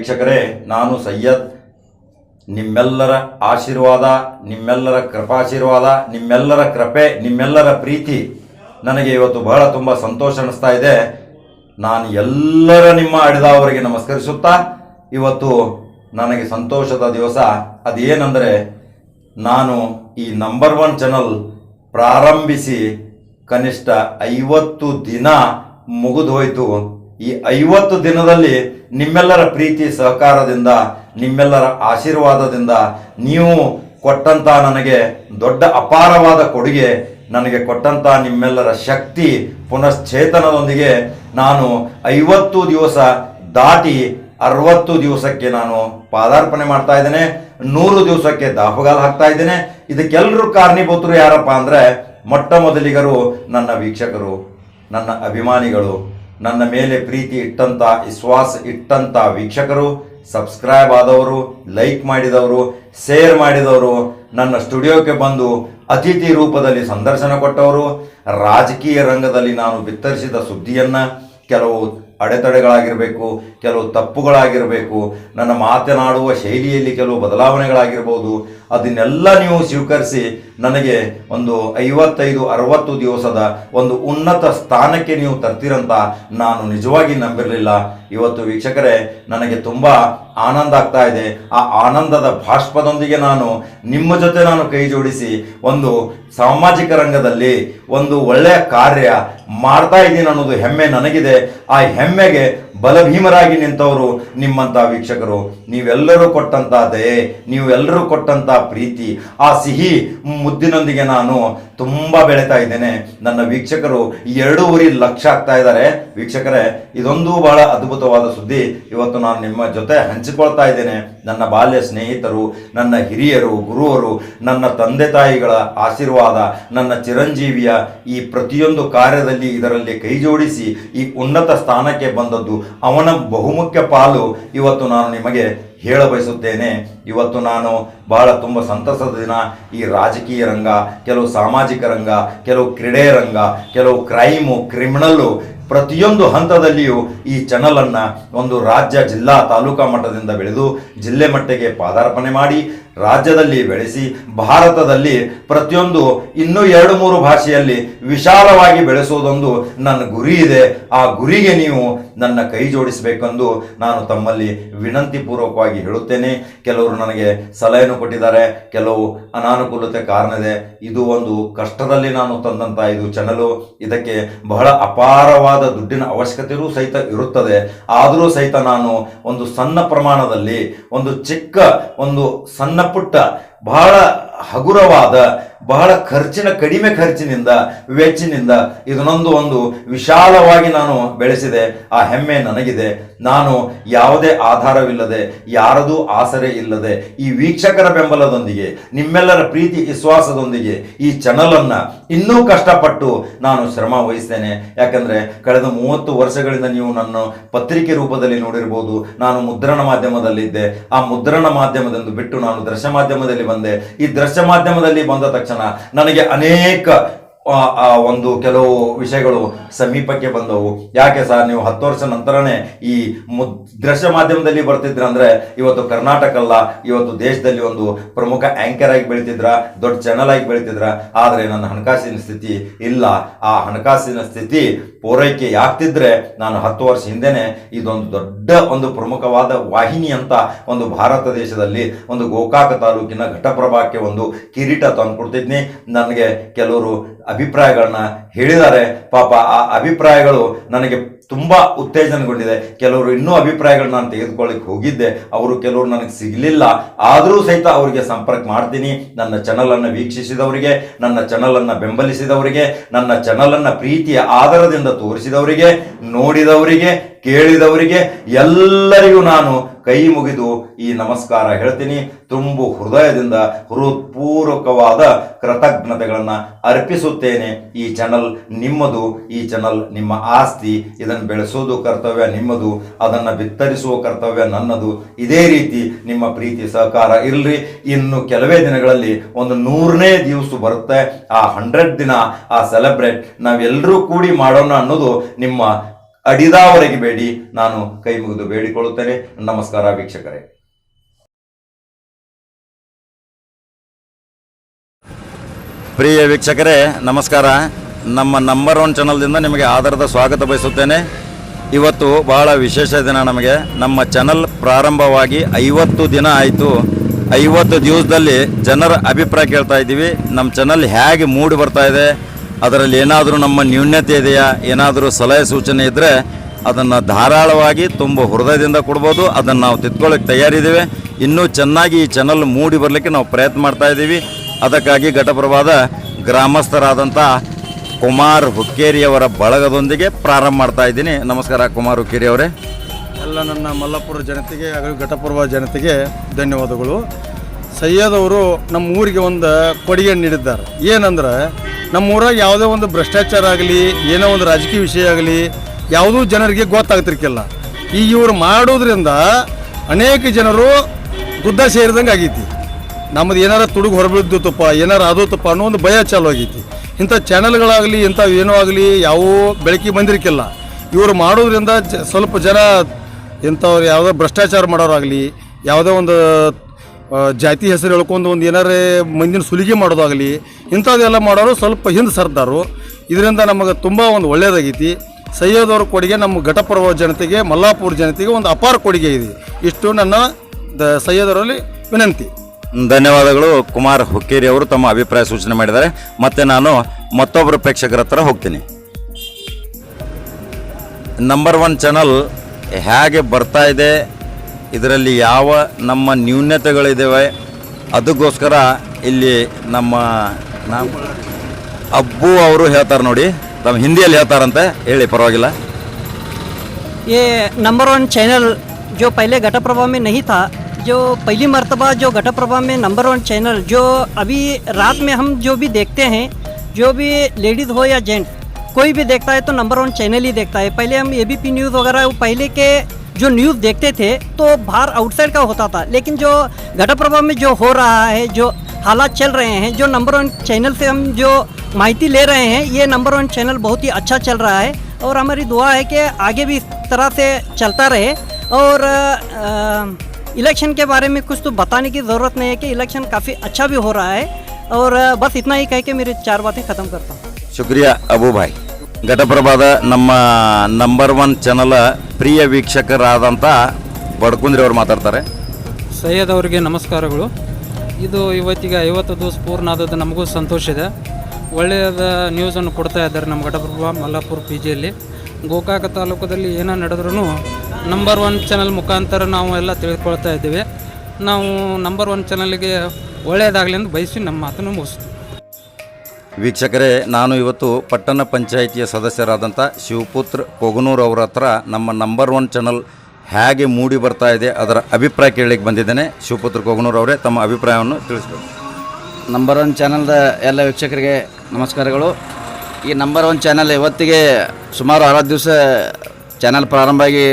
ವೀಕ್ಷಕರೇ ನಾನು ಸಯ್ಯದ್ ನಿಮ್ಮೆಲ್ಲರ ಆಶೀರ್ವಾದ, ನಿಮ್ಮೆಲ್ಲರ ಕೃಪಾಶೀರ್ವಾದ, ನಿಮ್ಮೆಲ್ಲರ ಕೃಪೆ, ನಿಮ್ಮೆಲ್ಲರ ಪ್ರೀತಿ ನನಗೆ ಇವತ್ತು ಬಹಳ ತುಂಬ ಸಂತೋಷ ಅನಿಸ್ತಾ ಇದೆ. ನಾನು ಎಲ್ಲರ ನಿಮ್ಮ ಅಡಿದವರಿಗೆ ನಮಸ್ಕರಿಸುತ್ತಾ, ಇವತ್ತು ನನಗೆ ಸಂತೋಷದ ದಿವಸ. ಅದೇನೆಂದರೆ, ನಾನು ಈ ನಂಬರ್ ಒನ್ ಚಾನಲ್ ಪ್ರಾರಂಭಿಸಿ ಕನಿಷ್ಠ ಐವತ್ತು ದಿನ ಮುಗಿದು ಹೋಯಿತು ಈ ಐವತ್ತು ದಿನದಲ್ಲಿ ನಿಮ್ಮೆಲ್ಲರ ಪ್ರೀತಿ, ಸಹಕಾರದಿಂದ, ನಿಮ್ಮೆಲ್ಲರ ಆಶೀರ್ವಾದದಿಂದ ನೀವು ಕೊಟ್ಟಂತ ನನಗೆ ದೊಡ್ಡ ಅಪಾರವಾದ ಕೊಡುಗೆ, ನನಗೆ ಕೊಟ್ಟಂತ ನಿಮ್ಮೆಲ್ಲರ ಶಕ್ತಿ, ಪುನಶ್ಚೇತನದೊಂದಿಗೆ ನಾನು ಐವತ್ತು ದಿವಸ ದಾಟಿ ಅರವತ್ತು ದಿವಸಕ್ಕೆ ನಾನು ಪಾದಾರ್ಪಣೆ ಮಾಡ್ತಾ ಇದ್ದೇನೆ, ನೂರು ದಿವಸಕ್ಕೆ ದಾಪುಗಾಲ ಹಾಕ್ತಾ ಇದ್ದೇನೆ. ಇದಕ್ಕೆಲ್ಲರೂ ಕಾರಣೀಭೂತರು ಯಾರಪ್ಪ ಅಂದ್ರೆ ಮೊಟ್ಟ ಮೊದಲಿಗರು ನನ್ನ ವೀಕ್ಷಕರು, ನನ್ನ ಅಭಿಮಾನಿಗಳು. ನನ್ನ ಮೇಲೆ ಪ್ರೀತಿ ಇಟ್ಟಂತ, ವಿಶ್ವಾಸ ಇಟ್ಟಂತ ವೀಕ್ಷಕರು ಸಬ್ಸ್ಕ್ರೈಬ್ ಆದವರು ಲೈಕ್ ಮಾಡಿದವರು ಶೇರ್ ಮಾಡಿದವರು, ನನ್ನ ಸ್ಟುಡಿಯೋಕ್ಕೆ ಬಂದು ಅತಿಥಿ ರೂಪದಲ್ಲಿ ಸಂದರ್ಶನ ಕೊಟ್ಟವರು, ರಾಜಕೀಯ ರಂಗದಲ್ಲಿ ನಾನು ಬಿತ್ತರಿಸಿದ ಸುದ್ದಿಯನ್ನ ಕೆಲವು ಅಡೆತಡೆಗಳಾಗಿರಬೇಕು, ಕೆಲವು ತಪ್ಪುಗಳಾಗಿರಬೇಕು, ನನ್ನ ಮಾತನಾಡುವ ಶೈಲಿಯಲ್ಲಿ ಕೆಲವು ಬದಲಾವಣೆಗಳಾಗಿರ್ಬೋದು ಅದನ್ನೆಲ್ಲ ನೀವು ಸ್ವೀಕರಿಸಿ ನನಗೆ ಒಂದು ಐವತ್ತೈದು, ಅರವತ್ತು ದಿವಸದ ಒಂದು ಉನ್ನತ ಸ್ಥಾನಕ್ಕೆ ನೀವು ತರ್ತೀರಂತ ನಾನು ನಿಜವಾಗಿ ನಂಬಿರಲಿಲ್ಲ. ಇವತ್ತು ವೀಕ್ಷಕರೇ, ನನಗೆ ತುಂಬ ಆನಂದ ಆಗ್ತಾ ಇದೆ. ಆ ಆನಂದದ ಭಾಷ್ಪದೊಂದಿಗೆ ನಾನು ನಿಮ್ಮ ಜೊತೆ ನಾನು ಕೈ ಜೋಡಿಸಿ ಒಂದು ಸಾಮಾಜಿಕ ರಂಗದಲ್ಲಿ ಒಂದು ಒಳ್ಳೆಯ ಕಾರ್ಯ ಮಾಡ್ತಾ ಇದ್ದೀನಿ ಅನ್ನೋದು ಹೆಮ್ಮೆ ನನಗಿದೆ. ಆ ಹೆಮ್ಮೆಗೆ ಬಲಭೀಮರಾಗಿ ನಿಂತವರು ನಿಮ್ಮಂಥ ವೀಕ್ಷಕರು. ನೀವೆಲ್ಲರೂ ಕೊಟ್ಟಂಥ ದಯೆ ನೀವೆಲ್ಲರೂ ಕೊಟ್ಟಂಥ ಪ್ರೀತಿ. ಆ ಸಿಹಿ ಮುದ್ದಿನೊಂದಿಗೆ ನಾನು ತುಂಬ ಬೆಳೀತಾ ಇದ್ದೇನೆ. ನನ್ನ ವೀಕ್ಷಕರು ಎರಡೂವರೆ ಲಕ್ಷ ಆಗ್ತಾ ಇದ್ದಾರೆ. ವೀಕ್ಷಕರೇ, ಇದೊಂದು ಬಹಳ ಅದ್ಭುತವಾದ ಸುದ್ದಿ. ಇವತ್ತು ನಾನು ನಿಮ್ಮ ಜೊತೆ ಹಂಚಿಕೊಳ್ತಾ ಇದ್ದೇನೆ. ನನ್ನ ಬಾಲ್ಯ ಸ್ನೇಹಿತರು, ನನ್ನ ಹಿರಿಯರು, ಗುರುವರು, ನನ್ನ ತಂದೆ ತಾಯಿಗಳ ಆಶೀರ್ವಾದ, ನನ್ನ ಚಿರಂಜೀವಿಯ ಈ ಪ್ರತಿಯೊಂದು ಕಾರ್ಯದಲ್ಲಿ ಇದರಲ್ಲಿ ಕೈ ಜೋಡಿಸಿ ಈ ಉನ್ನತ ಸ್ಥಾನಕ್ಕೆ ಬಂದದ್ದು ಅವನ ಬಹುಮುಖ್ಯ ಪಾಲು ಇವತ್ತು ನಾನು ನಿಮಗೆ ಹೇಳ ಬಯಸುತ್ತೇನೆ. ಇವತ್ತು ನಾನು ಬಹಳ ತುಂಬ ಸಂತಸದ ದಿನ. ಈ ರಾಜಕೀಯ ರಂಗ, ಕೆಲವು ಸಾಮಾಜಿಕ ರಂಗ, ಕೆಲವು ಕ್ರೀಡೆ ರಂಗ, ಕೆಲವು ಕ್ರೈಮು ಕ್ರಿಮಿನಲ್ಲು ಪ್ರತಿಯೊಂದು ಹಂತದಲ್ಲಿಯೂ ಈ ಚಾನಲನ್ನು ಒಂದು ರಾಜ್ಯ ಜಿಲ್ಲಾ ತಾಲೂಕಾ ಮಟ್ಟದಿಂದ ಬೆಳೆದು ಜಿಲ್ಲೆ ಮಟ್ಟಿಗೆ ಪಾದಾರ್ಪಣೆ ಮಾಡಿ ರಾಜ್ಯದಲ್ಲಿ ಬೆಳೆಸಿ ಭಾರತದಲ್ಲಿ ಪ್ರತಿಯೊಂದು ಇನ್ನೂ ಎರಡು ಮೂರು ಭಾಷೆಯಲ್ಲಿ ವಿಶಾಲವಾಗಿ ಬೆಳೆಸುವುದೊಂದು ನನ್ನ ಗುರಿ ಇದೆ. ಆ ಗುರಿಗೆ ನೀವು ನನ್ನ ಕೈ ಜೋಡಿಸಬೇಕೆಂದು ನಾನು ತಮ್ಮಲ್ಲಿ ವಿನಂತಿ ಪೂರ್ವಕವಾಗಿ ಹೇಳುತ್ತೇನೆ. ಕೆಲವರು ನನಗೆ ಸಲಹೆಯನ್ನು ಕೊಟ್ಟಿದ್ದಾರೆ. ಕೆಲವು ಅನಾನುಕೂಲತೆ ಕಾರಣ ಇದೆ. ಇದು ಒಂದು ಕಷ್ಟದಲ್ಲಿ ನಾನು ತಂದಂತ ಇದು ಚಾನಲು ಇದಕ್ಕೆ ಬಹಳ ಅಪಾರವಾದ ದುಡ್ಡಿನ ಅವಶ್ಯಕತೆಯೂ ಸಹಿತ ಇರುತ್ತದೆ. ಆದರೂ ಸಹಿತ ನಾನು ಒಂದು ಸಣ್ಣ ಪ್ರಮಾಣದಲ್ಲಿ ಒಂದು ಚಿಕ್ಕ ಒಂದು ಸಣ್ಣ ಪುಟ್ಟ ಬಹಳ ಹಗುರವಾದ ಬಹಳ ಖರ್ಚಿನ, ಕಡಿಮೆ ಖರ್ಚಿನಿಂದ, ವೆಚ್ಚಿನಿಂದ ಇದನ್ನೊಂದು ಒಂದು ವಿಶಾಲವಾಗಿ ನಾನು ಬೆಳೆಸಿದೆ. ಆ ಹೆಮ್ಮೆ ನನಗಿದೆ. ನಾನು ಯಾವುದೇ ಆಧಾರವಿಲ್ಲದೆ, ಯಾರದು ಆಸರೆ ಇಲ್ಲದೆ, ಈ ವೀಕ್ಷಕರ ಬೆಂಬಲದೊಂದಿಗೆ, ನಿಮ್ಮೆಲ್ಲರ ಪ್ರೀತಿ, ವಿಶ್ವಾಸದೊಂದಿಗೆ ಈ ಚಾನಲನ್ನು ಇನ್ನೂ ಕಷ್ಟಪಟ್ಟು ನಾನು ಶ್ರಮ ವಹಿಸ್ತೇನೆ. ಯಾಕಂದ್ರೆ ಕಳೆದ ಮೂವತ್ತು ವರ್ಷಗಳಿಂದ ನೀವು ನನ್ನ ಪತ್ರಿಕೆ ರೂಪದಲ್ಲಿ ನೋಡಿರ್ಬೋದು. ನಾನು ಮುದ್ರಣ ಮಾಧ್ಯಮದಲ್ಲಿದ್ದೆ. ಆ ಮುದ್ರಣ ಮಾಧ್ಯಮದಿಂದ ಬಿಟ್ಟು ನಾನು ದೃಶ್ಯ ಮಾಧ್ಯಮದಲ್ಲಿ ಬಂದೆ. ಈ ದೃಶ್ಯ ಮಾಧ್ಯಮದಲ್ಲಿ ಬಂದ ತಕ್ಷಣ ನನಗೆ ಅನೇಕ ಒಂದು ಕೆಲವು ವಿಷಯಗಳು ಸಮೀಪಕ್ಕೆ ಬಂದವು. ಯಾಕೆ ಸರ್, ನೀವು ಹತ್ತು ವರ್ಷ ನಂತರನೇ ಈ ದೃಶ್ಯ ಮಾಧ್ಯಮದಲ್ಲಿ ಬರ್ತಿದ್ರ ಅಂದ್ರೆ ಇವತ್ತು ಕರ್ನಾಟಕ ಅಲ್ಲ, ಇವತ್ತು ದೇಶದಲ್ಲಿ ಒಂದು ಪ್ರಮುಖ ಆಂಕರ್ ಆಗಿ ಬೆಳೀತಿದ್ರ, ದೊಡ್ಡ ಚಾನಲ್ ಆಗಿ ಬೆಳೀತಿದ್ರ. ಆದ್ರೆ ನನ್ನ ಹಣಕಾಸಿನ ಸ್ಥಿತಿ ಇಲ್ಲ. ಆ ಹಣಕಾಸಿನ ಸ್ಥಿತಿ ಪೂರೈಕೆ ಆಗ್ತಿದ್ರೆ ನಾನು ಹತ್ತು ವರ್ಷ ಹಿಂದೆನೆ ಇದೊಂದು ದೊಡ್ಡ ಒಂದು ಪ್ರಮುಖವಾದ ವಾಹಿನಿ ಅಂತ ಒಂದು ಭಾರತ ದೇಶದಲ್ಲಿ ಒಂದು ಗೋಕಾಕ ತಾಲೂಕಿನ ಘಟಪ್ರಭಾಕ್ಕೆ ಒಂದು ಕಿರೀಟ ತಂದ್ಕೊಡ್ತಿದ್ನಿ. ನನಗೆ ಕೆಲವರು ಅಭಿಪ್ರಾಯಗಳನ್ನ ಹೇಳಿದ್ದಾರೆ. ಪಾಪ ಆ ಅಭಿಪ್ರಾಯಗಳು ನನಗೆ ತುಂಬ ಉತ್ತೇಜನಗೊಂಡಿದೆ. ಕೆಲವರು ಇನ್ನೂ ಅಭಿಪ್ರಾಯಗಳನ್ನ ನಾನು ತೆಗೆದುಕೊಳ್ಳಿಕ್ಕೆ ಹೋಗಿದ್ದೆ. ಅವರು ಕೆಲವರು ನನಗೆ ಸಿಗಲಿಲ್ಲ. ಆದರೂ ಸಹಿತ ಅವರಿಗೆ ಸಂಪರ್ಕ ಮಾಡ್ತೀನಿ. ನನ್ನ ಚಾನಲನ್ನು ವೀಕ್ಷಿಸಿದವರಿಗೆ, ನನ್ನ ಚಾನಲನ್ನು ಬೆಂಬಲಿಸಿದವರಿಗೆ, ನನ್ನ ಚಾನಲನ್ನು ಪ್ರೀತಿಯ ಆಧಾರದಿಂದ ತೋರಿಸಿದವರಿಗೆ, ನೋಡಿದವರಿಗೆ, ಕೇಳಿದವರಿಗೆ ಎಲ್ಲರಿಗೂ ನಾನು ಕೈ ಮುಗಿದು ಈ ನಮಸ್ಕಾರ ಹೇಳ್ತೀನಿ. ತುಂಬು ಹೃದಯದಿಂದ ಹೃತ್ಪೂರ್ವಕವಾದ ಕೃತಜ್ಞತೆಗಳನ್ನು ಅರ್ಪಿಸುತ್ತೇನೆ ಈ ಚಾನಲ್ ನಿಮ್ಮದು, ಈ ಚಾನಲ್ ನಿಮ್ಮ ಆಸ್ತಿ. ಇದನ್ನು ಬೆಳೆಸೋದು ಕರ್ತವ್ಯ ನಿಮ್ಮದು, ಅದನ್ನು ಬಿತ್ತರಿಸುವ ಕರ್ತವ್ಯ ನನ್ನದು. ಇದೇ ರೀತಿ ನಿಮ್ಮ ಪ್ರೀತಿ ಸಹಕಾರ ಇರಲಿ. ಇನ್ನು ಕೆಲವೇ ದಿನಗಳಲ್ಲಿ ಒಂದು ನೂರನೇ ದಿವಸ ಬರುತ್ತೆ. ಆ ಹಂಡ್ರೆಡ್ ದಿನ, ಆ ಸೆಲೆಬ್ರೇಟ್ ನಾವೆಲ್ಲರೂ ಕೂಡಿ ಮಾಡೋಣ ಅನ್ನೋದು ನಿಮ್ಮ ಅಡಿದಾವರೆಗೆ ಬೇಡಿ, ನಾನು ಕೈ ಮುಗಿದು ಬೇಡಿಕೊಳ್ಳುತ್ತೇನೆ. ನಮಸ್ಕಾರ ವೀಕ್ಷಕರೇ. ಪ್ರಿಯ ವೀಕ್ಷಕರೇ, ನಮಸ್ಕಾರ. ನಮ್ಮ ನಂಬರ್ ಒನ್ ಚಾನಲ್ದಿಂದ ನಿಮಗೆ ಆಧಾರದ ಸ್ವಾಗತ ಬಯಸುತ್ತೇನೆ. ಇವತ್ತು ಬಹಳ ವಿಶೇಷ ದಿನ ನಮಗೆ. ನಮ್ಮ ಚಾನಲ್ ಪ್ರಾರಂಭವಾಗಿ ಐವತ್ತು ದಿನ ಆಯಿತು. ಐವತ್ತು ದಿವಸದಲ್ಲಿ ಜನರ ಅಭಿಪ್ರಾಯ ಕೇಳ್ತಾ ಇದ್ದೀವಿ. ನಮ್ಮ ಚಾನಲ್ ಹೇಗೆ ಮೂಡಿ ಬರ್ತಾ ಇದೆ ಅದರಲ್ಲಿ ಏನಾದರೂ ನಮ್ಮ ನ್ಯೂನ್ಯತೆ ಇದೆಯಾ? ಏನಾದರೂ ಸಲಹೆ ಸೂಚನೆ ಇದ್ದರೆ ಅದನ್ನು ಧಾರಾಳವಾಗಿ ತುಂಬ ಹೃದಯದಿಂದ ಕೊಡ್ಬೋದು. ಅದನ್ನು ನಾವು ತಿದ್ಕೊಳ್ಳೋಕೆ ತಯಾರಿದ್ದೇವೆ. ಇನ್ನೂ ಚೆನ್ನಾಗಿ ಈ ಚಾನಲ್ ಮೂಡಿ ಬರಲಿಕ್ಕೆ ನಾವು ಪ್ರಯತ್ನ ಮಾಡ್ತಾ ಇದ್ದೀವಿ. ಅದಕ್ಕಾಗಿ ಘಟಪ್ರವಾದ ಗ್ರಾಮಸ್ಥರಾದಂಥ ಕುಮಾರ್ ಹುಕ್ಕೇರಿಯವರ ಬಳಗದೊಂದಿಗೆ ಪ್ರಾರಂಭ ಮಾಡ್ತಾ ಇದ್ದೀನಿ. ನಮಸ್ಕಾರ ಕುಮಾರ್ ಹುಕ್ಕೇರಿಯವರೇ ಎಲ್ಲ ನನ್ನ ಮಲ್ಲಪುರ ಜನತೆಗೆ ಹಾಗೂ ಜನತೆಗೆ ಧನ್ಯವಾದಗಳು. ಸೈಯದ್ ಅವರು ನಮ್ಮ ಊರಿಗೆ ಒಂದು ಕೊಡುಗೆ ನೀಡಿದ್ದಾರೆ. ಏನಂದ್ರೆ, ನಮ್ಮ ಊರಾಗ ಯಾವುದೇ ಒಂದು ಭ್ರಷ್ಟಾಚಾರ ಆಗಲಿ, ಏನೋ ಒಂದು ರಾಜಕೀಯ ವಿಷಯ ಆಗಲಿ, ಯಾವುದೂ ಜನರಿಗೆ ಗೊತ್ತಾಗ್ತಿರ್ಕಿಲ್ಲ. ಈ ಇವರು ಮಾಡೋದ್ರಿಂದ ಅನೇಕ ಜನರು ಗುದ್ದ ಸೇರಿದಂಗೆ ಆಗೈತಿ. ನಮ್ಮದು ಏನಾರ ತುಡುಗು ಹೊರಬಿದ್ದುತ್ತಪ್ಪ ಏನಾರ ಆದೋತಪ್ಪ ಅನ್ನೋ ಒಂದು ಭಯ ಚಾಲು ಆಗೈತಿ. ಇಂಥ ಚಾನಲ್ಗಳಾಗಲಿ, ಇಂಥವು ಏನೋ ಆಗಲಿ ಯಾವ ಬೆಳಕಿಗೆ ಬಂದಿರಕ್ಕಿಲ್ಲ ಇವರು ಮಾಡೋದ್ರಿಂದ ಸ್ವಲ್ಪ ಜನ ಇಂಥವ್ರು ಯಾವುದೋ ಭ್ರಷ್ಟಾಚಾರ ಮಾಡೋರಾಗಲಿ, ಯಾವುದೋ ಒಂದು ಜಾತಿ ಹೆಸರು ಹೇಳ್ಕೊಂಡು ಒಂದು ಏನಾರೇ ಮಂದಿನ ಸುಲಿಗೆ ಮಾಡೋದಾಗಲಿ, ಇಂಥದ್ದೆಲ್ಲ ಮಾಡೋರು ಸ್ವಲ್ಪ ಹಿಂದೆ ಸರ್ದಾರು. ಇದರಿಂದ ನಮಗೆ ತುಂಬ ಒಂದು ಒಳ್ಳೆಯದಾಗೈತಿ ಸೈಯದ್ ಕೊಡುಗೆ ನಮ್ಮ ಘಟಪರ್ವ ಜನತೆಗೆ, ಮಲ್ಲಾಪುರ ಜನತೆಗೆ ಒಂದು ಅಪಾರ ಕೊಡುಗೆ ಇದೆ. ಇಷ್ಟು ನನ್ನ ದ ಸೈಯದರಲ್ಲಿ ವಿನಂತಿ. ಧನ್ಯವಾದಗಳು, ಕುಮಾರ್ ಹುಕ್ಕೇರಿ ಅವರು ತಮ್ಮ ಅಭಿಪ್ರಾಯ ಸೂಚನೆ ಮಾಡಿದ್ದಾರೆ. ಮತ್ತೆ ನಾನು ಮತ್ತೊಬ್ಬರು ಪ್ರೇಕ್ಷಕರ ಹತ್ರ ಹೋಗ್ತೀನಿ. ನಂಬರ್ ಒನ್ ಚಾನಲ್ ಹೇಗೆ ಬರ್ತಾ ಇದೆ ಇದರಲ್ಲಿ ಯಾವ ನಮ್ಮ ನ್ಯೂನ್ಯತೆಗಳಿದ್ದಾವೆ ಅದಕ್ಕೋಸ್ಕರ ಇಲ್ಲಿ ನಮ್ಮ ನಮ್ಮ ಅಬ್ಬು ಅವರು ಹೇಳ್ತಾರೆ ನೋಡಿ ತಮ್ಮ ಹಿಂದಿಯಲ್ಲಿ ಹೇಳ್ತಾರಂತೆ ಹೇಳಿ ಪರವಾಗಿಲ್ಲ ये नंबर वन चैनल जो पहले घटप्रभा में नहीं था जो पहली मर्तबा जो घटप्रभा में नंबर वन चैनल जो अभी रात में हम जो भी देखते हैं जो भी लेडीज़ हो या जेंट्स कोई भी देखता है तो नंबर वन चैनल ही देखता है पहले हम ए न्यूज़ वगैरह वो पहले के जो न्यूज़ देखते थे तो बाहर आउटसाइड का होता था लेकिन जो घटप्रभा में जो हो रहा है जो हालात चल रहे हैं जो नंबर वन चैनल से हम जो माहिती ले रहे हैं ये नंबर वन चैनल बहुत ही अच्छा चल रहा है और हमारी दुआ है कि आगे भी इस तरह से चलता रहे और अ, इलेक्शन के बारे में कुछ तो बताने की ज़रूरत नहीं है कि इलेक्शन काफ़ी अच्छा भी हो रहा है और अ, बस इतना ही कह के मेरी चार बातें ख़त्म करता हूँ ಶುಕ್ರಿಯಾ ಅಬುಭಾಯ್ ಘಟಪ್ರಭಾದ ನಮ್ಮ ನಂಬರ್ ಒನ್ ಚಾನಲ್ ಪ್ರಿಯ ವೀಕ್ಷಕರಾದಂಥ ಬಡ್ಕುಂದ್ರಿ ಅವರು ಮಾತಾಡ್ತಾರೆ. ಸೈಯದ್ ಅವರಿಗೆ ನಮಸ್ಕಾರಗಳು. ಇದು ಇವತ್ತಿಗೆ ಐವತ್ತು ದಿವಸ ಪೂರ್ಣ ಆದದ್ದು ನಮಗೂ ಸಂತೋಷ ಇದೆ. ಒಳ್ಳೆಯದ ನ್ಯೂಸನ್ನು ಕೊಡ್ತಾ ಇದ್ದಾರೆ ನಮ್ಮ ಘಟಪ್ರಭ ಮಲ್ಲಾಪುರ ಪಿ ಜಿಯಲ್ಲಿ ಗೋಕಾಕ ತಾಲೂಕದಲ್ಲಿ ಏನೋ ನಡೆದ್ರೂ ನಂಬರ್ ಒನ್ ಚಾನಲ್ ಮುಖಾಂತರ ನಾವು ಎಲ್ಲ ತಿಳ್ಕೊಳ್ತಾ ಇದ್ದೀವಿ. ನಾವು ನಂಬರ್ ಒನ್ ಚಾನಲ್ಗೆ ಒಳ್ಳೆಯದಾಗಲಿ ಅಂತ ಬಯಸಿ ನಮ್ಮ ಮಾತನ್ನು ಮುಗಿಸ್ತೀವಿ. ವೀಕ್ಷಕರೇ, ನಾನು ಇವತ್ತು ಪಟ್ಟಣ ಪಂಚಾಯಿತಿಯ ಸದಸ್ಯರಾದಂಥ ಶಿವಪುತ್ರ ಕೊಗನೂರ್ ಅವರ ಹತ್ರ ನಮ್ಮ ನಂಬರ್ ಒನ್ ಚಾನಲ್ ಹೇಗೆ ಮೂಡಿ ಬರ್ತಾ ಇದೆ ಅದರ ಅಭಿಪ್ರಾಯ ಕೇಳಲಿಕ್ಕೆ ಬಂದಿದ್ದೇನೆ. ಶಿವಪುತ್ರ ಕೊಗನೂರ್ ಅವರೇ, ತಮ್ಮ ಅಭಿಪ್ರಾಯವನ್ನು ತಿಳಿಸ್ಬೇಕು. ನಂಬರ್ ಒನ್ ಚಾನಲ್ದ ಎಲ್ಲ ವೀಕ್ಷಕರಿಗೆ ನಮಸ್ಕಾರಗಳು. ಈ ನಂಬರ್ ಒನ್ ಚಾನಲ್ ಇವತ್ತಿಗೆ ಸುಮಾರು ಆರು ದಿವಸ ಚಾನಲ್ ಪ್ರಾರಂಭ ಆಗಿ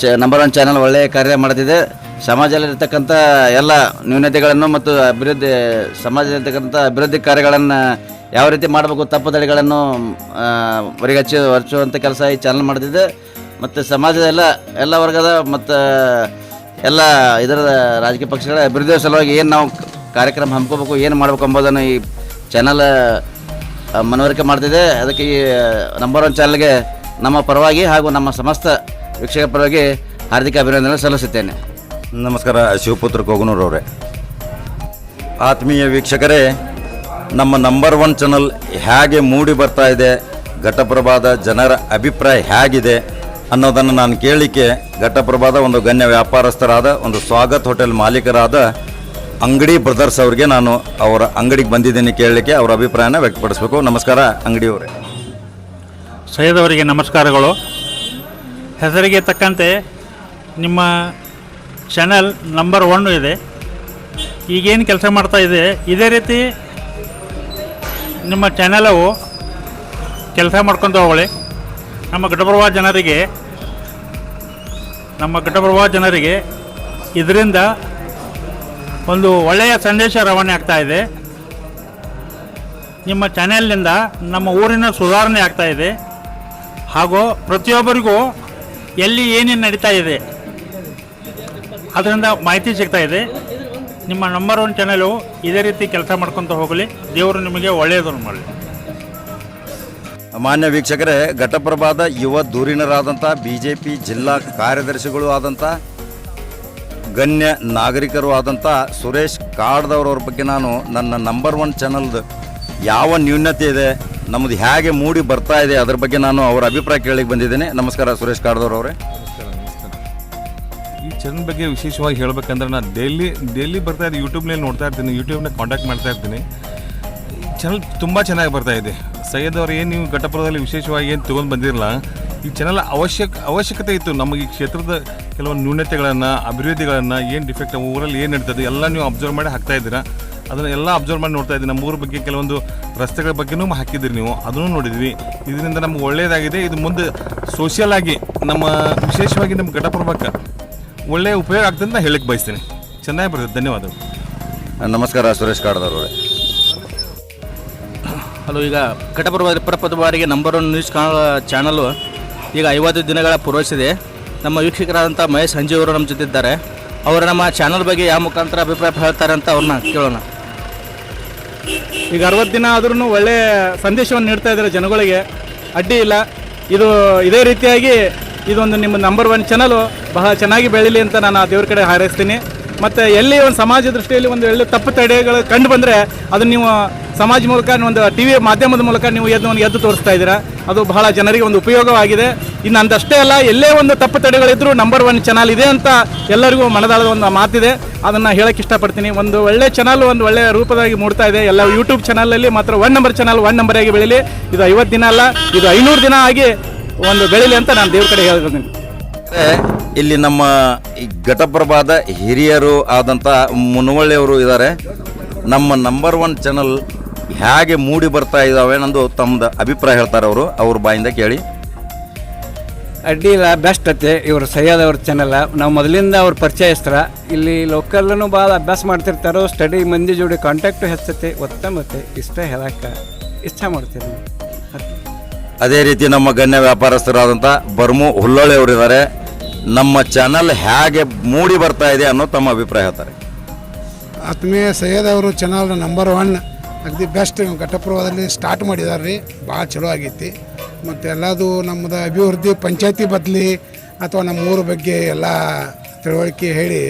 ಚ ನಂಬರ್ ಒನ್ ಚಾನಲ್ ಒಳ್ಳೆಯ ಕಾರ್ಯ ಮಾಡ್ತಿದೆ. ಸಮಾಜದಲ್ಲಿರ್ತಕ್ಕಂಥ ಎಲ್ಲ ನ್ಯೂನತೆಗಳನ್ನು ಮತ್ತು ಅಭಿವೃದ್ಧಿ, ಸಮಾಜದಲ್ಲಿರ್ತಕ್ಕಂಥ ಅಭಿವೃದ್ಧಿ ಕಾರ್ಯಗಳನ್ನು ಯಾವ ರೀತಿ ಮಾಡಬೇಕು, ತಪ್ಪು ತಡೆಗಳನ್ನು ಹೊರಗಚ್ಚಿ ಹೊರಚುವಂಥ ಕೆಲಸ ಈ ಚಾನಲ್ ಮಾಡ್ತಿದೆ. ಮತ್ತು ಸಮಾಜದ ಎಲ್ಲ ಎಲ್ಲ ವರ್ಗದ ಮತ್ತು ಎಲ್ಲ ಇದರ ರಾಜಕೀಯ ಪಕ್ಷಗಳ ಅಭಿವೃದ್ಧಿಯ ಸಲುವಾಗಿ ಏನು ನಾವು ಕಾರ್ಯಕ್ರಮ ಹಮ್ಕೋಬೇಕು ಏನು ಮಾಡಬೇಕು ಎಂಬುದನ್ನು ಈ ಚಾನಲ್ ಮನವರಿಕೆ ಮಾಡ್ತಿದೆ. ಅದಕ್ಕೆ ಈ ನಂಬರ್ ಒನ್ ಚಾನಲ್ಗೆ ನಮ್ಮ ಪರವಾಗಿ ಹಾಗೂ ನಮ್ಮ ಸಮಸ್ತ ವೀಕ್ಷಕರ ಪರವಾಗಿ ಹಾರ್ದಿಕ ಅಭಿನಂದನೆ ಸಲ್ಲಿಸುತ್ತೇನೆ. ನಮಸ್ಕಾರ, ಶಿವಪುತ್ರ ಕೊಗನೂರ್ ಅವರೇ. ಆತ್ಮೀಯ ವೀಕ್ಷಕರೇ, ನಮ್ಮ ನಂಬರ್ ಒನ್ ಚಾನಲ್ ಹೇಗೆ ಮೂಡಿ ಬರ್ತಾ ಇದೆ, ಘಟಪ್ರಭಾದ ಜನರ ಅಭಿಪ್ರಾಯ ಹೇಗಿದೆ ಅನ್ನೋದನ್ನು ನಾನು ಕೇಳಲಿಕ್ಕೆ ಘಟಪ್ರಭಾದ ಒಂದು ಗಣ್ಯ ವ್ಯಾಪಾರಸ್ಥರಾದ, ಒಂದು ಸ್ವಾಗತ್ ಹೋಟೆಲ್ ಮಾಲೀಕರಾದ ಅಂಗಡಿ ಬ್ರದರ್ಸ್ ಅವರಿಗೆ ನಾನು ಅವರ ಅಂಗಡಿಗೆ ಬಂದಿದ್ದೀನಿ ಕೇಳಲಿಕ್ಕೆ ಅವರ ಅಭಿಪ್ರಾಯನ ವ್ಯಕ್ತಪಡಿಸಬೇಕು. ನಮಸ್ಕಾರ ಅಂಗಡಿಯವರೇ ಸೈಯದ್ ಅವರಿಗೆ ನಮಸ್ಕಾರಗಳು. ಹೆಸರಿಗೆ ತಕ್ಕಂತೆ ನಿಮ್ಮ ಚಾನಲ್ ನಂಬರ್ ಒನ್ ಇದೆ. ಈಗೇನು ಕೆಲಸ ಮಾಡ್ತಾ ಇದೆ? ಇದೇ ರೀತಿ ನಿಮ್ಮ ಚಾನಲವು ಕೆಲಸ ಮಾಡ್ಕೊಂಡು ಹೋಗಳಿ ನಮ್ಮ ಘಟಪ್ರಭಾ ಜನರಿಗೆ, ನಮ್ಮ ಘಟಪ್ರಭಾ ಜನರಿಗೆ ಇದರಿಂದ ಒಂದು ಒಳ್ಳೆಯ ಸಂದೇಶ ರವಾನೆ ಆಗ್ತಾ ಇದೆ. ನಿಮ್ಮ ಚಾನೆಲ್ನಿಂದ ನಮ್ಮ ಊರಿನ ಸುಧಾರಣೆ ಆಗ್ತಾ ಇದೆ. ಹಾಗೂ ಪ್ರತಿಯೊಬ್ಬರಿಗೂ ಎಲ್ಲಿ ಏನೇನು ನಡೀತಾ ಇದೆ ಅದರಿಂದ ಮಾಹಿತಿ ಸಿಗ್ತಾ ಇದೆ. ನಿಮ್ಮ ನಂಬರ್ ಒನ್ ಚಾನಲು ಇದೇ ರೀತಿ ಕೆಲಸ ಮಾಡ್ಕೊತ ಹೋಗಲಿ. ದೇವರು ನಿಮಗೆ ಒಳ್ಳೆಯದನ್ನು ಮಾಡಲಿ. ಮಾನ್ಯ ವೀಕ್ಷಕರೇ, ಘಟಪ್ರಭಾದ ಯುವ ಧುರೀಣರಾದಂಥ ಬಿ ಜೆ ಪಿ ಜಿಲ್ಲಾ ಕಾರ್ಯದರ್ಶಿಗಳು ಆದಂಥ, ಗಣ್ಯ ನಾಗರಿಕರು ಆದಂಥ ಸುರೇಶ್ ಕಾಡ್ದವ್ರವ್ರ ಬಗ್ಗೆ ನಾನು ನನ್ನ ನಂಬರ್ ಒನ್ ಚಾನಲ್ದು ಯಾವ ನ್ಯೂನ್ಯತೆ ಇದೆ ನಮ್ಮದು ಹೇಗೆ ಮೂಡಿ ಬರ್ತಾ ಇದೆ, ಅದ್ರ ಬಗ್ಗೆ ನಾನು ಅವರ ಅಭಿಪ್ರಾಯ ಕೇಳಲಿಕ್ಕೆ ಬಂದಿದ್ದೇನೆ. ನಮಸ್ಕಾರ ಸುರೇಶ್ ಕಾಡ್ದವ್ರವ್ರೆ. ಈ ಚಾನಲ್ ಬಗ್ಗೆ ವಿಶೇಷವಾಗಿ ಹೇಳಬೇಕಂದ್ರೆ ನಾನು ಡೈಲಿ ಡೈಲಿ ಬರ್ತಾ ಇದ್ದೆ ಯೂಟ್ಯೂಬ್ನಲ್ಲಿ ನೋಡ್ತಾ ಇರ್ತೀನಿ ಯೂಟ್ಯೂಬ್ನ ಕಾಂಟ್ಯಾಕ್ಟ್ ಮಾಡ್ತಾ ಇರ್ತೀನಿ. ಚಾನಲ್ ತುಂಬ ಚೆನ್ನಾಗಿ ಬರ್ತಾ ಇದೆ. ಸೈಯದ್ ಅವ್ರು, ಏನು ನೀವು ಘಟಪುರದಲ್ಲಿ ವಿಶೇಷವಾಗಿ ಏನು ತೊಗೊಂಡು ಬಂದಿರಲ್ಲ ಈ ಚಾನಲ್ ಅವಶ್ಯಕ ಅವಶ್ಯಕತೆ ಇತ್ತು. ನಮಗೆ ಈ ಕ್ಷೇತ್ರದ ಕೆಲವೊಂದು ನ್ಯೂನತೆಗಳನ್ನು, ಅಭಿವೃದ್ಧಿಗಳನ್ನು, ಏನು ಡಿಫೆಕ್ಟ್ ಊರಲ್ಲಿ ಏನು ನಡೀತದೆ, ಎಲ್ಲ ನೀವು ಅಬ್ಸರ್ವ್ ಮಾಡಿ ಹಾಕ್ತಾ ಇದ್ದೀರಾ? ಅದನ್ನು ಎಲ್ಲ ಅಬ್ಸರ್ವ್ ಮಾಡಿ ನೋಡ್ತಾ ಇದ್ದೀನಿ. ನಮ್ಮ ಊರ ಬಗ್ಗೆ ಕೆಲವೊಂದು ರಸ್ತೆಗಳ ಬಗ್ಗೆನೂ ಹಾಕಿದ್ದೀರಿ ನೀವು. ಅದನ್ನು ನೋಡಿದ್ವಿ ಇದರಿಂದ ನಮ್ಗೆ ಒಳ್ಳೆಯದಾಗಿದೆ ಇದು ಮುಂದೆ ಸೋಷಿಯಲ್ ಆಗಿ ನಮ್ಮ ವಿಶೇಷವಾಗಿ ನಮ್ಮ ಘಟಪ್ರಭಕ್ಕೆ ಒಳ್ಳೆಯ ಉಪಯೋಗ ಆಗ್ತದೆ ಅಂತ ಹೇಳಕ್ಕೆ ಬಯಸ್ತೀನಿ. ಚೆನ್ನಾಗಿ ಬರ್ತದೆ. ಧನ್ಯವಾದಗಳು. ನಮಸ್ಕಾರ ಸುರೇಶ್ ಕಾಡ್ದವ್ರವ್ರೆ ಹಲೋ ಈಗ ಕಟಪುರ ಪ್ರಪ್ರಥಮ ಬಾರಿಗೆ ನಂಬರ್ ಒನ್ ನ್ಯೂಸ್ ಕಾಣೋ ಚಾನಲು ಈಗ ಐವತ್ತು ದಿನಗಳ ಪೂರೈಸಿದೆ ನಮ್ಮ ವೀಕ್ಷಕರಾದಂಥ ಮಹೇಶ್ ಸಂಜೆ ಅವರು ನಮ್ಮ ಜೊತೆ ಇದ್ದಾರೆ ಅವರು ನಮ್ಮ ಚಾನಲ್ ಬಗ್ಗೆ ಯಾವ ಮುಖಾಂತರ ಅಭಿಪ್ರಾಯ ಹೇಳ್ತಾರೆ ಅಂತ ಅವ್ರನ್ನ ಕೇಳೋಣ. ಈಗ ಅರವತ್ತು ದಿನ ಆದ್ರೂ ಒಳ್ಳೆಯ ಸಂದೇಶವನ್ನು ನೀಡ್ತಾ ಇದ್ದಾರೆ ಜನಗಳಿಗೆ. ಅಡ್ಡಿ ಇಲ್ಲ. ಇದು ಇದೇ ರೀತಿಯಾಗಿ ಇದೊಂದು ನಿಮ್ಮ ನಂಬರ್ ಒನ್ ಚಾನಲು ಬಹಳ ಚೆನ್ನಾಗಿ ಬೆಳೀಲಿ ಅಂತ ನಾನು ಆ ದೇವ್ರ ಕಡೆ ಹಾರೈಸ್ತೀನಿ. ಮತ್ತು ಎಲ್ಲಿ ಒಂದು ಸಮಾಜ ದೃಷ್ಟಿಯಲ್ಲಿ ಒಂದು ಒಳ್ಳೆ ತಪ್ಪು ತಡೆಗಳು ಕಂಡು ಬಂದರೆ ಅದನ್ನು ನೀವು ಸಮಾಜ ಮೂಲಕ ಒಂದು ಟಿ ವಿ ಮಾಧ್ಯಮದ ಮೂಲಕ ನೀವು ಎದ್ದು ಒಂದು ಎದ್ದು ತೋರಿಸ್ತಾ ಇದ್ದೀರಾ. ಅದು ಬಹಳ ಜನರಿಗೆ ಒಂದು ಉಪಯೋಗವಾಗಿದೆ. ಇನ್ನು ಅಂದಷ್ಟೇ ಅಲ್ಲ, ಎಲ್ಲೇ ಒಂದು ತಪ್ಪು ತಡೆಗಳಿದ್ದರೂ ನಂಬರ್ ಒನ್ ಚಾನಲ್ ಇದೆ ಅಂತ ಎಲ್ಲರಿಗೂ ಮನದಾಳದ ಒಂದು ಮಾತಿದೆ. ಅದನ್ನು ಹೇಳಕ್ಕೆ ಇಷ್ಟಪಡ್ತೀನಿ. ಒಂದು ಒಳ್ಳೆ ಚಾನಲ್ ಒಂದು ಒಳ್ಳೆ ರೂಪದಾಗಿ ಮೂಡ್ತಾ ಇದೆ. ಎಲ್ಲ ಯೂಟ್ಯೂಬ್ ಚಾನಲಲ್ಲಿ ಮಾತ್ರ ಒನ್ ನಂಬರ್ ಚಾನಲ್ ಒನ್ ನಂಬರಾಗಿ ಬೆಳೀಲಿ. ಇದು ಐವತ್ತು ದಿನ ಅಲ್ಲ, ಇದು ಐನೂರು ದಿನ ಆಗಿ ಒಂದು ಬೆಳಿಲಿ ಅಂತ ನಾನು ದೇವ್ರ ಕಡೆ ಹೇಳ್ತೀನಿ ಇಲ್ಲಿ ನಮ್ಮ ಈ ಘಟಪ್ರಭಾದ ಹಿರಿಯರು ಆದಂಥ ಮುನವಳ್ಳಿಯವರು ಇದ್ದಾರೆ. ನಮ್ಮ ನಂಬರ್ ಒನ್ ಚಾನಲ್ ಹೇಗೆ ಮೂಡಿ ಬರ್ತಾ ಇದ್ದಾವೆ ನಂದು ತಮ್ಮದು ಅಭಿಪ್ರಾಯ ಹೇಳ್ತಾರೆ ಅವರು. ಅವ್ರ ಬಾಯಿಂದ ಕೇಳಿ. ಅಡ್ಡಿ ಇಲ್ಲ ಬೆಸ್ಟ್ ಅತ್ತೆ. ಇವರು ಸೈಯದ್ ಅವ್ರ ಚಾನಲ್ ನಾವು ಮೊದಲಿಂದ ಅವ್ರು ಪರಿಚಯಸ್ತರ ಇಲ್ಲಿ ಲೋಕಲ್ನು ಭಾಳ ಅಭ್ಯಾಸ ಮಾಡ್ತಿರ್ತಾರೋ ಸ್ಟಡಿ ಮಂದಿ ಜೋಡಿ ಕಾಂಟ್ಯಾಕ್ಟು ಹೆಚ್ಚತ್ತೆ ಉತ್ತಮ ಐತೆ ಇಷ್ಟ ಹೇಳಕ್ಕೆ ಇಷ್ಟ ಮಾಡ್ತೀನಿ. ಅದೇ ರೀತಿ ನಮ್ಮ ಗಣ್ಯ ವ್ಯಾಪಾರಸ್ಥರಾದಂಥ ಬರ್ಮು ಹುಲ್ಲೊಳ್ಳಿ ಅವರಿದ್ದಾರೆ. ನಮ್ಮ ಚಾನಲ್ ಹೇಗೆ ಮೂಡಿ ಬರ್ತಾ ಇದೆ ಅನ್ನೋ ತಮ್ಮ ಅಭಿಪ್ರಾಯ ಹೇಳ್ತಾರೆ. ಆತ್ಮೀಯ ಸೈಯದ್ ಅವರು ಚಾನಲ್ ನಂಬರ್ ಒನ್ ಅಗದಿ ಬೆಸ್ಟ್ ಘಟಪ್ರವಾದಲ್ಲಿ ಸ್ಟಾರ್ಟ್ ಮಾಡಿದ್ದಾರೆ ರೀ ಭಾಳ ಚಲೋ ಆಗೈತಿ. ಮತ್ತು ಎಲ್ಲದು ನಮ್ಮದು ಅಭಿವೃದ್ಧಿ, ಪಂಚಾಯತಿ ಬದಲಿ ಅಥವಾ ನಮ್ಮ ಊರ ಬಗ್ಗೆ ಎಲ್ಲ ತಿಳುವಳಿಕೆ ಹೇಳಿ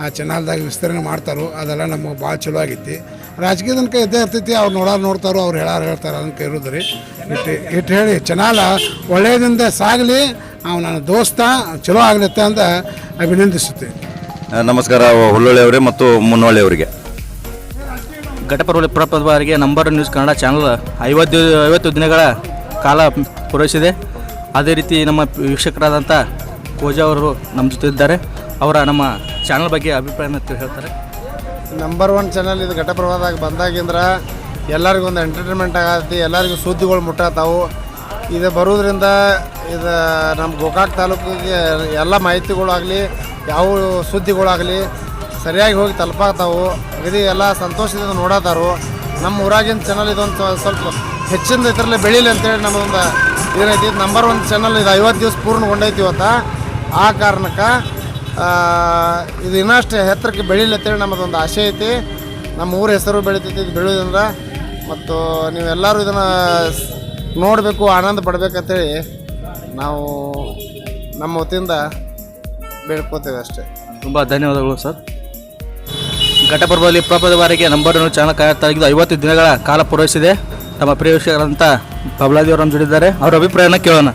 ಆ ಚಾನಲ್ದಾಗ ವಿಸ್ತರಣೆ ಮಾಡ್ತಾರೋ, ಅದೆಲ್ಲ ನಮಗೆ ಭಾಳ ಚಲೋ ಆಗೈತಿ. ರಾಜಕೀಯ ತನಕ ಇದ್ದೇ ಇರ್ತೈತಿ ಅವ್ರು ನೋಡೋರು ನೋಡ್ತಾರೋ ಅವ್ರು ಹೇಳಾರು ಹೇಳ್ತಾರೆ ಅದನ್ನು ಇರೋದು ರೀ ಇಟ್ಟು ಇಟ್ಟು ಹೇಳಿ ಚಾನಲ್ ಒಳ್ಳೆಯದಿಂದ ಸಾಗಲಿ ಅವ್ನು ನನ್ನ ದೋಸ್ತ ಚಲೋ ಆಗಲತ್ತೆ ಅಂತ ಅಭಿನಂದಿಸುತ್ತೆ ನಮಸ್ಕಾರ ಹುಲ್ಲೊಳ್ಳಿ ಅವರೇ ಮತ್ತು ಮುನ್ನೊಳ್ಳಿ ಅವರಿಗೆ. ಘಟಪ್ರಭ ಪ್ರಪದವರಿಗೆ ಬಾರಿಗೆ ನಂಬರ್ ನ್ಯೂಸ್ ಕನ್ನಡ ಚಾನಲ್ ಐವತ್ತು ಐವತ್ತು ದಿನಗಳ ಕಾಲ ಪೂರೈಸಿದೆ. ಅದೇ ರೀತಿ ನಮ್ಮ ವೀಕ್ಷಕರಾದಂಥ ಕೋಜಾ ಅವರು ನಮ್ಮ ಜೊತೆ ಇದ್ದಾರೆ. ಅವರ ನಮ್ಮ ಚಾನಲ್ ಬಗ್ಗೆ ಅಭಿಪ್ರಾಯನ ಅಂತ ಹೇಳ್ತಾರೆ ನಂಬರ್ ಒನ್ ಚಾನಲ್ ಇದು ಘಟಪ್ರಭಾದಾಗ ಬಂದಾಗಿಂದ್ರ ಎಲ್ಲರಿಗೂ ಒಂದು ಎಂಟರ್ಟೈನ್ಮೆಂಟ್ ಆಗತ್ತೆ, ಎಲ್ಲರಿಗೂ ಸುದ್ದಿಗಳು ಮುಟ್ಟಾತಾವು. ಇದು ಬರೋದ್ರಿಂದ ಇದು ನಮ್ಮ ಗೋಕಾಕ್ ತಾಲೂಕಿಗೆ ಎಲ್ಲ ಮಾಹಿತಿಗಳಾಗಲಿ, ಯಾವ ಸುದ್ದಿಗಳಾಗಲಿ ಸರಿಯಾಗಿ ಹೋಗಿ ತಲುಪಾಗ್ತಾವು ಇದು ಎಲ್ಲ ಸಂತೋಷದಿಂದ ನೋಡತ್ತಾರು ನಮ್ಮ ಊರಾಗಿನ ಚಾನಲ್ ಇದೊಂದು ಸ್ವ- ಸ್ವಲ್ಪ ಹೆಚ್ಚಿನ ಇದರಲ್ಲಿ ಬೆಳೀಲಿ ಅಂತೇಳಿ ನಮ್ಮದೊಂದು ಏನೈತಿ ನಂಬರ್ ಒನ್ ಚಾನಲ್ ಇದು ಐವತ್ತು ದಿವಸ ಪೂರ್ಣಗೊಂಡೈತಿ ಇವತ್ತು. ಆ ಕಾರಣಕ್ಕೆ ಇದು ಇನ್ನಷ್ಟು ಎತ್ತರಕ್ಕೆ ಬೆಳೀಲಿ ಅಂತೇಳಿ ನಮ್ಮದೊಂದು ಆಸೆ ಐತಿ. ನಮ್ಮ ಊರ ಹೆಸರು ಬೆಳೀತೈತಿ, ಇದು ಬೆಳೆಯೋದ್ರಿಂದ ಮತ್ತು ನೀವೆಲ್ಲರೂ ಇದನ್ನು ನೋಡಬೇಕು, ಆನಂದ ಪಡಬೇಕಂತೇಳಿ ನಾವು ನಮ್ಮ ವತಿಯಿಂದ ಬೇಡ್ಕೋತೇವೆ ಅಷ್ಟೇ. ತುಂಬ ಧನ್ಯವಾದಗಳು ಸರ್. ಘಟಪರ್ವದಲ್ಲಿ ಪ್ರಪದ ಬಾರಿಗೆ ನಂಬರ್ ಚಾನಲ್ ಕಾಯ್ತಾಗಿದ್ದು ಐವತ್ತು ದಿನಗಳ ಕಾಲ ಪೂರೈಸಿದೆ ತಮ್ಮ ಪ್ರಿಯ ವಿಷಯಗಳಂತ ಬಬ್ಲಾದಿ ಅವರು ನಮ್ಮ ಜೊತೆ ಅವ್ರ ಅಭಿಪ್ರಾಯನ ಕೇಳೋಣ.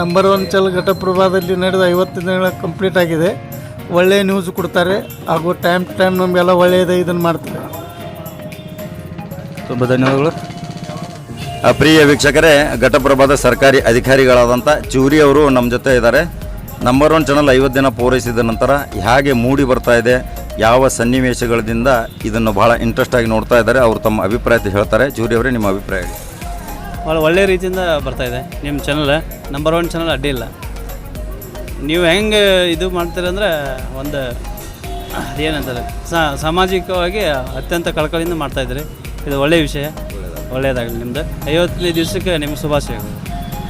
ನಂಬರ್ ಒನ್ ಚಲ್ ಘಟಪ್ರಭಾದಲ್ಲಿ ನಡೆದ ಐವತ್ತು ದಿನಗಳ ಕಂಪ್ಲೀಟ್ ಆಗಿದೆ. ಒಳ್ಳೆಯ ನ್ಯೂಸ್ ಕೊಡ್ತಾರೆ. ಹಾಗೂ ಟೈಮ್ ಟು ಟೈಮ್ ನಮಗೆಲ್ಲ ಒಳ್ಳೆಯದೇ ಇದನ್ನು ಮಾಡ್ತಾರೆ. ತುಂಬ ಧನ್ಯವಾದಗಳು. ಪ್ರಿಯ ವೀಕ್ಷಕರೇ ಘಟಪ್ರಭಾದ ಸರ್ಕಾರಿ ಅಧಿಕಾರಿಗಳಾದಂಥ ಚೂರಿ ಅವರು ನಮ್ಮ ಜೊತೆ ಇದ್ದಾರೆ. ನಂಬರ್ ಒನ್ ಚಾನಲ್ ಐವತ್ತು ದಿನ ಪೂರೈಸಿದ ನಂತರ ಹೇಗೆ ಮೂಡಿ ಬರ್ತಾ ಇದೆ, ಯಾವ ಸನ್ನಿವೇಶಗಳಿಂದ ಇದನ್ನು ಬಹಳ ಇಂಟ್ರೆಸ್ಟಾಗಿ ನೋಡ್ತಾ ಇದ್ದಾರೆ, ಅವರು ತಮ್ಮ ಅಭಿಪ್ರಾಯ ಹೇಳ್ತಾರೆ. ಚೂರಿ ಅವರೇ, ನಿಮ್ಮ ಅಭಿಪ್ರಾಯ ಭಾಳ ಒಳ್ಳೆ ರೀತಿಯಿಂದ ಬರ್ತಾ ಇದೆ ನಿಮ್ಮ ಚಾನಲ್ ನಂಬರ್ ಒನ್ ಚಾನಲ್ ಅಡ್ಡಿ ಇಲ್ಲ. ನೀವು ಹೆಂಗೆ ಇದು ಮಾಡ್ತೀರಂದ್ರೆ ಒಂದು ಏನಂತಾರೆ ಸಾಮಾಜಿಕವಾಗಿ ಅತ್ಯಂತ ಕಳಕಳಿಯಿಂದ ಮಾಡ್ತಾಯಿದ್ರಿ ಇದು ಒಳ್ಳೆಯ ವಿಷಯ. ಒಳ್ಳೆಯದಾಗಲಿ ನಿಮ್ದು. ಐವತ್ತನೇ ದಿವಸಕ್ಕೆ ನಿಮ್ಮ ಶುಭಾಶಯಗಳು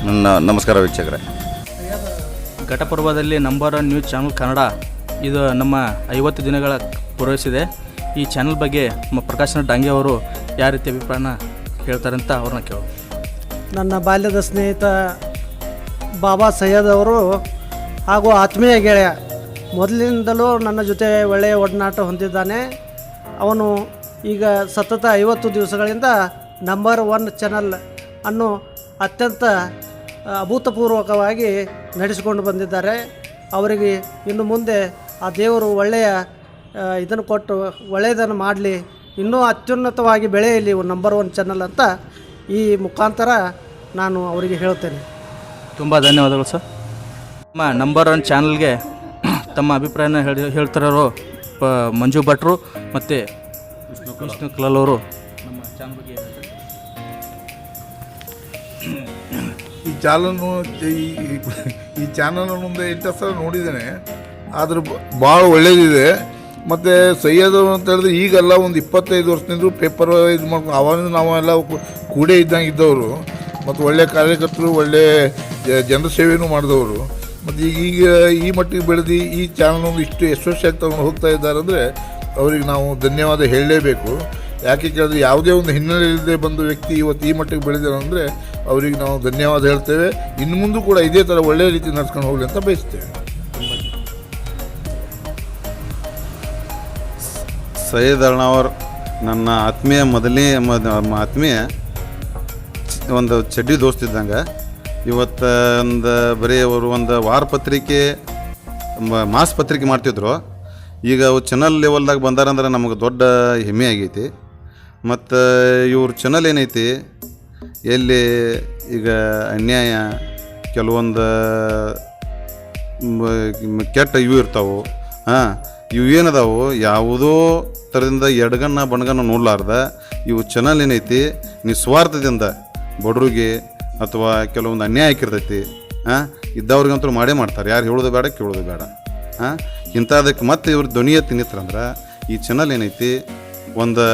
ನನ್ನ ನಮಸ್ಕಾರ ವೀಕ್ಷಕರೇ. ಘಟಪರ್ವದಲ್ಲಿ number one news channel Kannada. ಇದು ನಮ್ಮ ಐವತ್ತು ದಿನಗಳ ಪೂರೈಸಿದೆ ಈ ಚಾನಲ್ ಬಗ್ಗೆ ನಮ್ಮ ಪ್ರಕಾಶನ ಡಾಂಗೆ ಅವರು ಯಾವ ರೀತಿ ಅಭಿಪ್ರಾಯನ ಅಂತ ಅವ್ರನ್ನ ಕೇಳೋದು ನನ್ನ ಬಾಲ್ಯದ ಸ್ನೇಹಿತ ಬಾಬಾ ಸೈಯದ್ ಅವರು ಹಾಗೂ ಆತ್ಮೀಯ ಗೆಳೆಯ. ಮೊದಲಿನಿಂದಲೂ ನನ್ನ ಜೊತೆ ಒಳ್ಳೆಯ ಒಡನಾಟ ಹೊಂದಿದ್ದಾನೆ. ಅವನು ಈಗ ಸತತ ಐವತ್ತು ದಿವಸಗಳಿಂದ ನಂಬರ್ ಒನ್ ಚಾನಲ್ ಅನ್ನು ಅತ್ಯಂತ ಅಭೂತಪೂರ್ವಕವಾಗಿ ನಡೆಸಿಕೊಂಡು ಬಂದಿದ್ದಾರೆ. ಅವರಿಗೆ ಇನ್ನು ಮುಂದೆ ಆ ದೇವರು ಒಳ್ಳೆಯ ಇದನ್ನು ಕೊಟ್ಟು ಒಳ್ಳೆಯದನ್ನು ಮಾಡಲಿ. ಇನ್ನೂ ಅತ್ಯುನ್ನತವಾಗಿ ಬೆಳೆಯಲಿ ನಂಬರ್ ಒನ್ ಚಾನಲ್ ಅಂತ ಈ ಮುಖಾಂತರ ನಾನು ಅವರಿಗೆ ಹೇಳ್ತೇನೆ. ತುಂಬ ಧನ್ಯವಾದಗಳು ಸರ್. ನಮ್ಮ ನಂಬರ್ ಒನ್ ಚಾನಲ್ಗೆ ತಮ್ಮ ಅಭಿಪ್ರಾಯನ ಹೇಳಿ ಹೇಳ್ತಿರೋರು ಪ ಮಂಜು ಭಟ್ರು ಮತ್ತು ವಿಷ್ಣು ಕಲಾಲ್ ಅವರು. ನಮ್ಮ ಚಾನಲ್ ಬಗ್ಗೆ ಈ ಚಾನಲ್ನು ಈ- ಚಾನಲ್ ಮುಂದೆ ಎಂಟು ಸಲ ನೋಡಿದ್ದೇನೆ. ಆದ್ರೆ ಭಾಳ ಒಳ್ಳೇದಿದೆ. ಮತ್ತು ಸೈಯದ್ ಅಂತ ಹೇಳಿದ್ರೆ ಈಗೆಲ್ಲ ಒಂದು ಇಪ್ಪತ್ತೈದು ವರ್ಷದಿಂದ ಪೇಪರ್ ಇದು ಮಾಡ್ಕೊಂಡು ಅವಾಗ ನಾವೆಲ್ಲ ಕೂಡೇ ಇದ್ದಂಗೆ ಇದ್ದವರು, ಮತ್ತು ಒಳ್ಳೆ ಕಾರ್ಯಕರ್ತರು, ಒಳ್ಳೆ ಜನರ ಸೇವೆಯೂ ಮಾಡಿದವರು. ಮತ್ತು ಈಗ ಈಗ ಈ ಮಟ್ಟಿಗೆ ಬೆಳೆದು ಈ ಚಾನಲ್ ಇಷ್ಟು ಯಶಸ್ವಿಯಾಗಿ ತಗೊಂಡು ಹೋಗ್ತಾ ಇದ್ದಾರೆ ಅಂದರೆ ಅವರಿಗೆ ನಾವು ಧನ್ಯವಾದ ಹೇಳಲೇಬೇಕು. ಯಾಕೆ ಕೇಳಿದ್ರೆ ಯಾವುದೇ ಒಂದು ಹಿನ್ನೆಲೆ ಇಲ್ಲದೆ ಬಂದ ವ್ಯಕ್ತಿ ಇವತ್ತು ಈ ಮಟ್ಟಿಗೆ ಬೆಳೆದಾರೆ ಅಂದರೆ ಅವರಿಗೆ ನಾವು ಧನ್ಯವಾದ ಹೇಳ್ತೇವೆ. ಇನ್ನು ಮುಂದೆ ಕೂಡ ಇದೇ ಥರ ಒಳ್ಳೆಯ ರೀತಿ ನಡ್ಸ್ಕೊಂಡು ಹೋಗಲಿ ಅಂತ ಬಯಸ್ತೇವೆ. ಸೈಯದ್ ಅರ್ಣಾವರ್ ನನ್ನ ಆತ್ಮೀಯ ಮೊದಲನೇ ಆತ್ಮೀಯ ಒಂದು ಚಡ್ಡಿ ದೋಸ್ತಿದ್ದಂಗೆ ಇವತ್ತು ಒಂದು ಬರೀ ಅವರು ಒಂದು ವಾರ ಪತ್ರಿಕೆ ಮಾಸ್ ಪತ್ರಿಕೆ ಮಾಡ್ತಿದ್ರು. ಈಗ ಅವು ಚಾನಲ್ ಲೆವೆಲ್ದಾಗ ಬಂದಾರಂದ್ರೆ ನಮಗೆ ದೊಡ್ಡ ಹೆಮ್ಮೆ ಆಗೈತಿ. ಮತ್ತು ಇವ್ರ ಚಾನಲ್ ಏನೈತಿ, ಎಲ್ಲಿ ಈಗ ಅನ್ಯಾಯ, ಕೆಲವೊಂದು ಕೆಟ್ಟ ಇವು ಇರ್ತಾವೆ. ಹಾಂ, ಇವು ಏನದಾವು, ಯಾವುದೋ ಥರದಿಂದ ಎಡಗಣ್ಣ ಬಣಗಣ್ಣ ನೋಡ್ಲಾರ್ದ. ಇವು ಚಾನಲ್ ಏನೈತಿ, ನಿಸ್ವಾರ್ಥದಿಂದ ಬಡವ್ರಿಗೆ ಅಥವಾ ಕೆಲವೊಂದು ಅನ್ಯಾಯ ಆಗಿರ್ತೈತಿ ಹಾಂ ಇದ್ದವ್ರಿಗಂತೂ ಮಾಡೇ ಮಾಡ್ತಾರೆ. ಯಾರು ಹೇಳೋದು ಬೇಡ, ಕೇಳೋದು ಬೇಡ ಹಾಂ ಇಂಥದಕ್ಕೆ ಮತ್ತೆ ಇವ್ರ ಧ್ವನಿ ಎತ್ತಿ ಈ ಚಾನಲ್ ಏನೈತಿ? ಒಂದು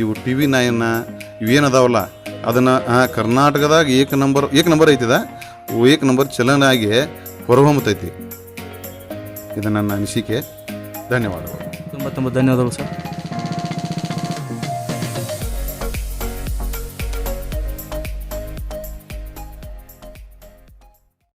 ಇವು ಟಿ ವಿ ನೈನ್ನ ಇವೇನದಾವಲ್ಲ? ಅದನ್ನು ಕರ್ನಾಟಕದಾಗ ಏಕ ನಂಬರ್ ಏಕ ನಂಬರ್ ಐತಿದ? ಏಕ ನಂಬರ್ ಚಲನಾಗಿ ಹೊರಹೊಮ್ಮತೈತಿ. ಇದು ನನ್ನ ಅನಿಸಿಕೆ. ಧನ್ಯವಾದಗಳು. ತುಂಬ ತುಂಬ ಧನ್ಯವಾದಗಳು ಸರ್.